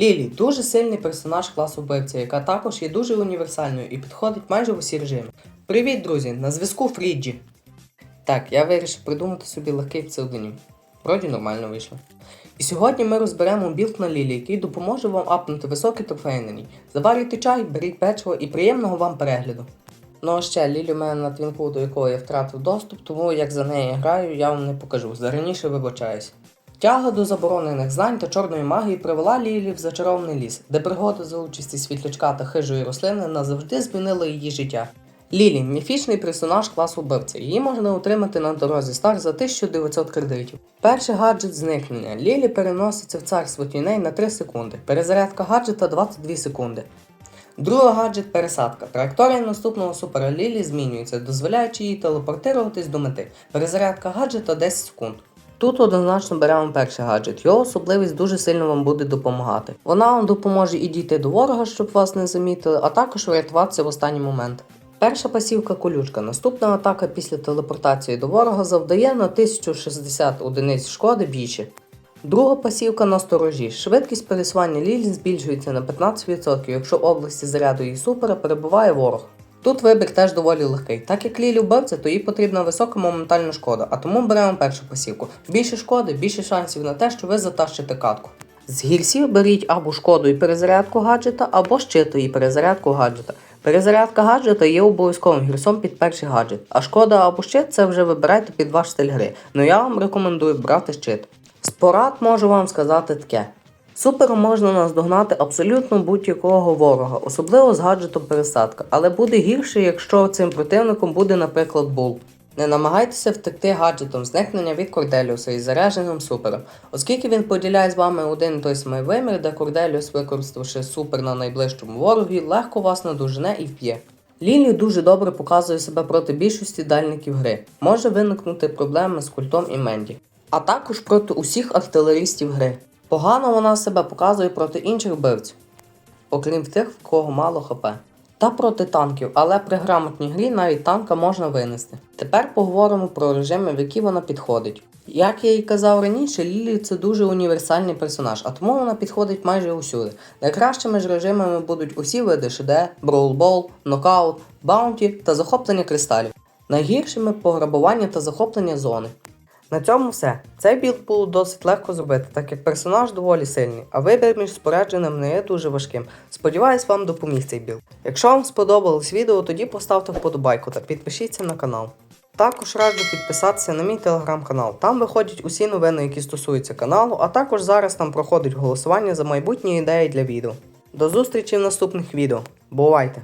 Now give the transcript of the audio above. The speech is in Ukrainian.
Лілі дуже сильний персонаж класу вбивця, яка також є дуже універсальною і підходить майже в усі режими. Привіт, друзі! На зв'язку Фріджі. Так, я вирішив придумати собі легкий псевдонім. Вроді нормально вийшло. І сьогодні ми розберемо білд на Лілі, який допоможе вам апнути високий трофей на ній. Заварюйте чай, беріть печиво і приємного вам перегляду. Ну а ще Лілі в мене на твінку, до якої я втратив доступ, тому як за неї граю, я вам не покажу. Зараніше вибачаюсь. Тяга до заборонених знань та чорної магії привела Лілі в зачарований ліс, де пригоди за участі світлячка та хижої рослини назавжди змінили її життя. Лілі міфічний персонаж класу вбивця. Її можна отримати на дорозі Стар за 1900 кредитів. Перший гаджет зникнення. Лілі переноситься в царство тіней на 3 секунди. Перезарядка гаджета 22 секунди. Другий гаджет пересадка. Траєкторія наступного супера Лілі змінюється, дозволяючи їй телепортуватись до мети. Перезарядка гаджета 10 секунд. Тут однозначно беремо перший гаджет. Його особливість дуже сильно вам буде допомагати. Вона вам допоможе і дійти до ворога, щоб вас не замітили, а також врятуватися в останній момент. Перша пасівка колючка. Наступна атака після телепортації до ворога завдає на 1060 одиниць шкоди більше. Друга пасівка на сторожі. Швидкість пересування Лілі збільшується на 15%, якщо в області заряду її супера перебуває ворог. Тут вибір теж доволі легкий. Так як Лілі вбивця, то їй потрібна висока моментальна шкода, а тому беремо першу пасівку. Більше шкоди, більше шансів на те, що ви затащите катку. З гірсів беріть або шкоду і перезарядку гаджета, або щиту і перезарядку гаджета. Перезарядка гаджета є обов'язковим гірсом під перший гаджет, а шкода або щит це вже вибирайте під ваш стиль гри. Ну я вам рекомендую брати щит. З порад можу вам сказати таке. Супером можна наздогнати абсолютно будь-якого ворога, особливо з гаджетом пересадка, але буде гірше, якщо цим противником буде, наприклад, бул. Не намагайтеся втекти гаджетом зникнення від Корделіуса із зарядженим супером, оскільки він поділяє з вами один той самий вимір, де Корделіус, використавши супер на найближчому ворогі, легко вас надужне і вп'є. Лілі дуже добре показує себе проти більшості дальників гри. Може виникнути проблеми з культом і Менді, а також проти усіх артилерістів гри. Погано вона себе показує проти інших вбивців, окрім тих, в кого мало хп. Та проти танків, але при грамотній грі навіть танка можна винести. Тепер поговоримо про режими, в які вона підходить. Як я і казав раніше, Лілі це дуже універсальний персонаж, а тому вона підходить майже усюди. Найкращими ж режимами будуть усі види ШД, броулбол, нокаут, баунті та захоплення кристалів. Найгіршими пограбування та захоплення зони. На цьому все. Цей білд було досить легко зробити, так як персонаж доволі сильний, а вибір між спорядженим не є дуже важким. Сподіваюсь, вам допоміг цей білд. Якщо вам сподобалось відео, тоді поставте вподобайку та підпишіться на канал. Також раджу підписатися на мій телеграм-канал. Там виходять усі новини, які стосуються каналу, а також зараз там проходить голосування за майбутні ідеї для відео. До зустрічі в наступних відео. Бувайте!